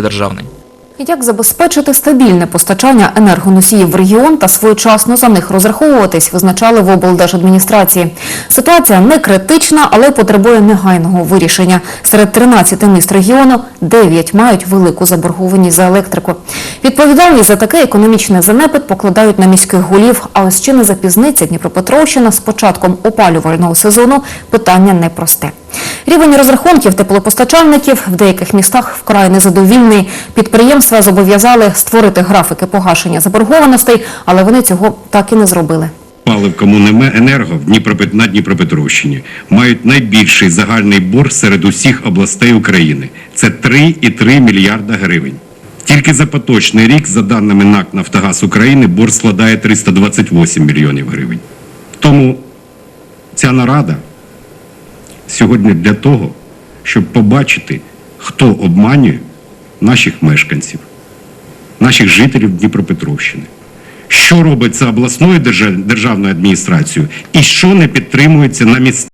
державний. Як забезпечити стабільне постачання енергоносіїв в регіон та своєчасно за них розраховуватись, визначали в облдержадміністрації. Ситуація не критична, але потребує негайного вирішення. Серед 13 міст регіону 9 мають велику заборгованість за електрику. Відповідальність за такий економічний занепад покладають на міських голів. А ось чи не запізниться Дніпропетровщина з початком опалювального сезону – питання непросте. Рівень розрахунків теплопостачальників в деяких містах вкрай незадовільний. Підприємства зобов'язали створити графіки погашення заборгованостей, але вони цього так і не зробили. Палив Дніпропет... на Дніпропетровщині мають найбільший загальний борг серед усіх областей України. Це 3,3 мільярда гривень. Тільки за поточний рік, за даними НАК «Нафтогаз України, борг складає 328 мільйонів гривень. Тому ця нарада сьогодні для того, щоб побачити, хто обманює наших мешканців, наших жителів Дніпропетровщини. Що робиться обласною державною адміністрацією і що не підтримується на місцях.